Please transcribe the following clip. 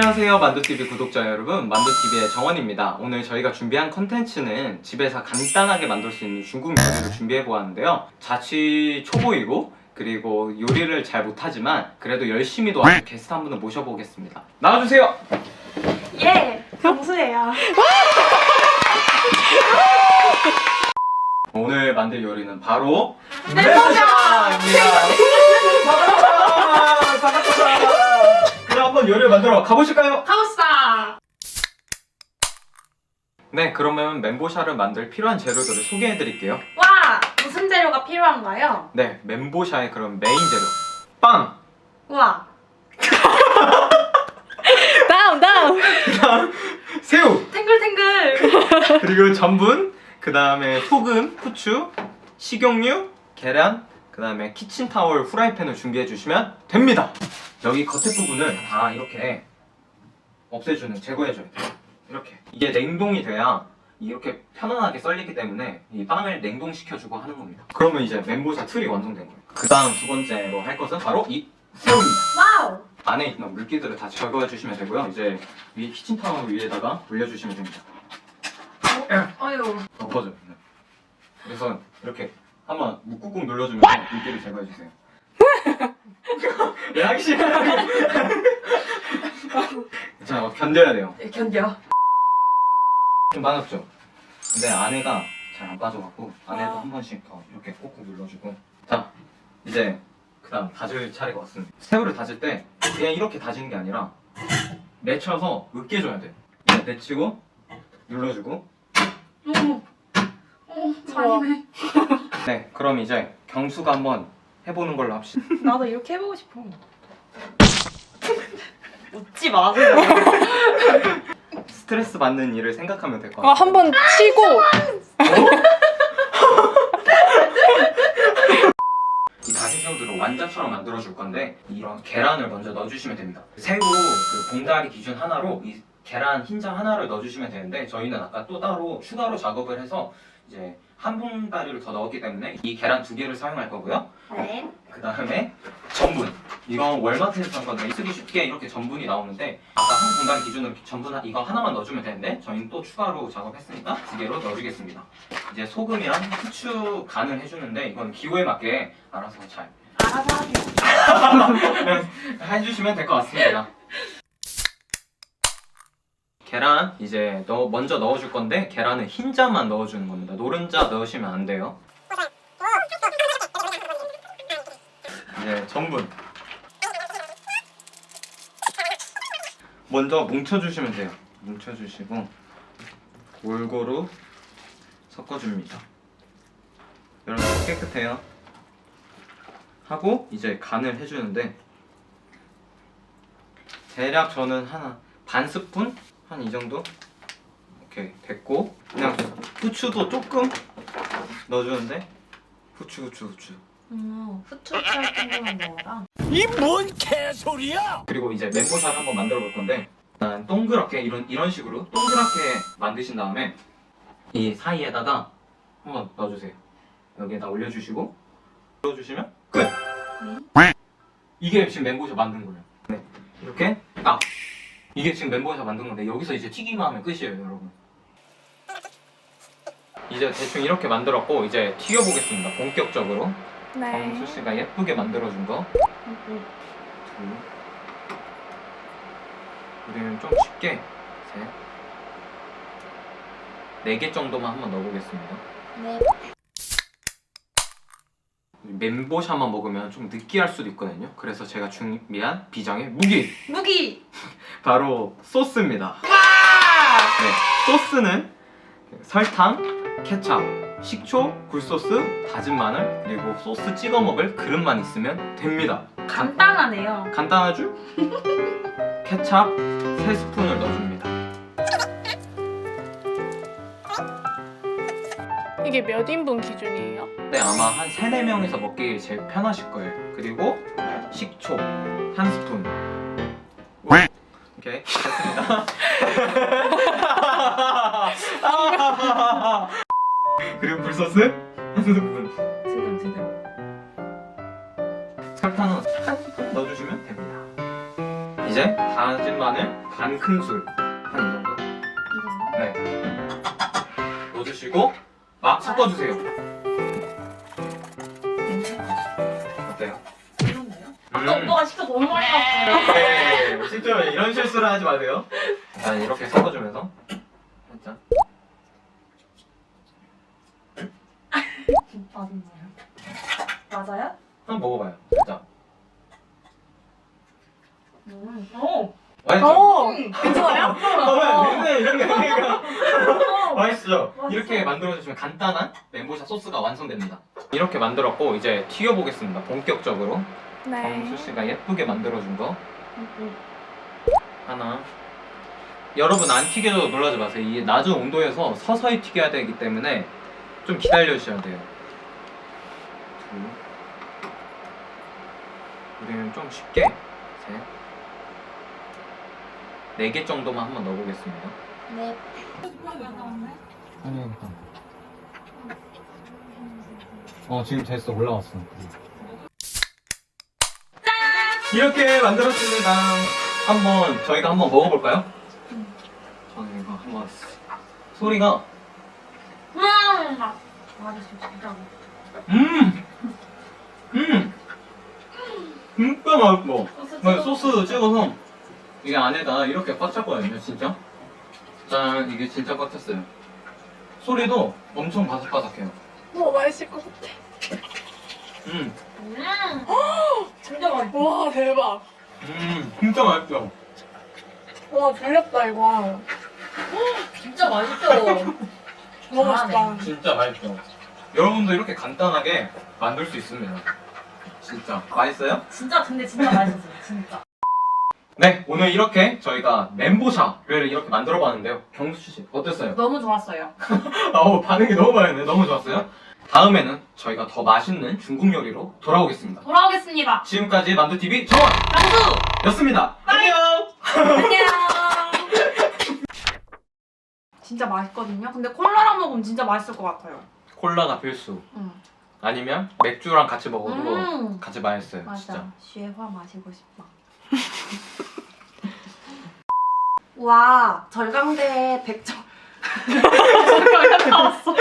안녕하세요 만두TV 구독자 여러분. 만두TV의 정원입니다. 오늘 저희가 준비한 컨텐츠는 집에서 간단하게 만들 수 있는 중국 요리를 준비해 보았는데요. 자취 초보이고 그리고 요리를 잘 못하지만 그래도 열심히 도와줄 게스트 한 분을 모셔보겠습니다. 나와주세요! 예, 경수예요. 오늘 만들 요리는 바로 멤버샤입니다. 한번 요리를 만들어 가보실까요? 가봅시다. 네 그러면 멘보샤를 만들 필요한 재료들을 소개해 드릴게요 와, 무슨 재료가 필요한가요? 네 멘보샤의 그럼 메인 재료 빵 우와, 다음 다음 그다음 새우 탱글탱글. 그리고 전분 그 다음에 소금 후추 식용유 계란 그 다음에 키친타올 후라이팬을 준비해 주시면 됩니다 여기 겉에 부분을 다 이렇게 없애주는 제거해줘야 돼요 이렇게 이게 냉동이 돼야 이렇게 편안하게 썰리기 때문에 이 빵을 냉동시켜주고 하는 겁니다 그러면 이제 멘보샤 틀이 완성된 거예요 그 다음 두 번째로 할 것은 바로 이 새우입니다 와우. 안에 있는 물기들을 다 제거해 주시면 되고요 이제 위 키친타올 위에다가 올려주시면 됩니다 어유. 덮어줘요. 네. 그래서 이렇게 한번 꾹꾹 눌러주면 물기를 제거해 주세요. 네, 하기 싫어. 자, 어, 견뎌야 돼요. 견뎌. 좀 빠졌죠? 근데 안에가 잘 안 빠져갖고 안에도 아. 한 번씩 더 이렇게 꾹꾹 눌러주고 자, 이제 그 다음 다질 차례가 왔습니다. 새우를 다질 때 그냥 이렇게 다지는 게 아니라 맺혀서 으깨줘야 돼요. 이제 맺히고 눌러주고 오, 오, 잔인해. 네, 그럼 이제 경수가 한번 해보는 걸로 합시다. 나도 이렇게 해보고 싶어. 웃지 마세요. 스트레스 받는 일을 생각하면 될것 어, 같아요. 한 번 치고 이 다진 새우들을 완자처럼 만들어줄 건데 이런 계란을 먼저 넣어주시면 됩니다. 새우 그 봉다리 기준 하나로 이 계란 흰자 하나를 넣어주시면 되는데 저희는 아까 또 따로 추가로 작업을 해서 이제 한 봉다리를 더 넣었기 때문에 이 계란 두 개를 사용할 거고요. 네. 그 다음에 전분. 이건 월마트에서 산 건데 쓰기 쉽게 이렇게 전분이 나오는데 아까 한 공간 기준으로 전분 하- 이거 하나만 넣어주면 되는데 저희는 또 추가로 작업했으니까 두 개로 넣어주겠습니다. 이제 소금이랑 후추 간을 해주는데 이건 기호에 맞게 알아서 잘 알아서 하세요. 해주시면 될 것 같습니다. 계란 이제 넣, 먼저 넣어줄 건데 계란은 흰자만 넣어주는 겁니다. 노른자 넣으시면 안 돼요. 이제 전분 먼저 뭉쳐주시면 돼요. 뭉쳐주시고 골고루 섞어줍니다. 여러분 깨끗해요. 하고 이제 간을 해주는데 대략 저는 하나 반 스푼 한 이 정도? 오케이 됐고. 그냥 후추도 조금 넣어주는데? 후추 후추 후추. 음, 후추 할 정도만 먹어라. 이 뭔 개소리야! 그리고 이제 멘보샤를 한번 만들어 볼 건데 일단 동그랗게 이런 이런 식으로 동그랗게 만드신 다음에 이 사이에다가 한번 넣어주세요. 여기에다 올려주시고 넣어주시면 끝! 이게 지금 멘보샤 만든 거예요. 네 이렇게 딱 이게 지금 멘보샤 만든 건데 여기서 이제 튀기만 하면 끝이에요 여러분 이제 대충 이렇게 만들었고 이제 튀겨보겠습니다 본격적으로 네 정수 씨가 예쁘게 만들어준 거 음, 둘. 우리는 좀 쉽게 셋. 네개 정도만 한번 넣어보겠습니다. 네. 멘보샤만 먹으면 좀 느끼할 수도 있거든요. 그래서 제가 준비한 비장의 무기 무기. 바로 소스입니다. 와. 네, 소스는 설탕, 케찹, 식초, 굴소스, 다진 마늘 그리고 소스 찍어 먹을 그릇만 있으면 됩니다. 간단하네요. 간단하죠? 케찹 3스푼을 넣어줍니다. 이게 몇 인분 기준이에요? 네, 아마 한 3, 4명이서 먹기 제일 편하실 거예요. 그리고 식초 1스푼. 오케이, 됐습니다. 그리고 굴소스 1스푼. 지금 지금. 설탕은 한 스푼 넣어주시면 됩니다. 이제 다진 마늘 반 큰술 한 이 정도. 이 정도? 네. 넣어주시고 막 섞어주세요. 어때요? 아까 음. 오빠가 시켜 너무 많이 갔어요. 네, 실제로 이런 실수를 하지 마세요. 일단 이렇게 섞어주면서 살짝. 맞나요? 맞아요? 한번 먹어봐요. 살짝. 음. 오. 맛있죠? 어, 음. 괜찮아요? 어, 근데 이런 게 아니라 맛있죠? 이렇게 만들어주시면 간단한 멘보샤 소스가 완성됩니다. 이렇게 만들었고 이제 튀겨보겠습니다. 본격적으로 네. 정수 씨가 예쁘게 만들어준 거 음, 하나. 여러분 안 튀겨도 놀라지 마세요. 이게 낮은 온도에서 서서히 튀겨야 되기 때문에 좀 기다려 주셔야 돼요. 둘. 우리는 좀 쉽게 셋. 네 개 정도만 한번 넣어보겠습니다. 네. 아니, 어 지금 됐어 올라왔어. 이렇게 만들었습니다. 한번 저희가 한번 먹어볼까요? 저는 이거 한번 소리가 음. 음, 음, 진짜 맛있어. 네, 소스 찍어서 이게 안에다 이렇게 꽉 찼거든요, 진짜. 짠, 이게 진짜 꽉 찼어요. 소리도 엄청 바삭바삭해요. 와, 맛있을 것 같아. 음, 음. 진짜 맛있어. 와, 대박. 음, 진짜 맛있죠. 와, 졸렸다, 이거. 진짜 맛있어. 너무 맛있다. 진짜 맛있죠. 여러분도 이렇게 간단하게 만들 수 있습니다. 진짜 맛있어요? 진짜 근데 진짜 맛있었어요. 진짜. 네, 오늘 이렇게 저희가 멘보샤를 이렇게 만들어봤는데요. 경수 씨 어땠어요? 너무 좋았어요. 아우 반응이 너무 많았네. 너무 좋았어요. 다음에는 저희가 더 맛있는 중국 요리로 돌아오겠습니다. 돌아오겠습니다. 지금까지 만두TV 정원이었습니다. 안녕! 안녕. 진짜 맛있거든요. 근데 콜라랑 먹으면 진짜 맛있을 것 같아요. 콜라가 필수. 응. 아니면 맥주랑 같이 먹어도 음. 같이 맛있어요. 맞아. 진짜. 쉐화 마시고 싶어. 와 절강대 백점. 절강대 나왔어.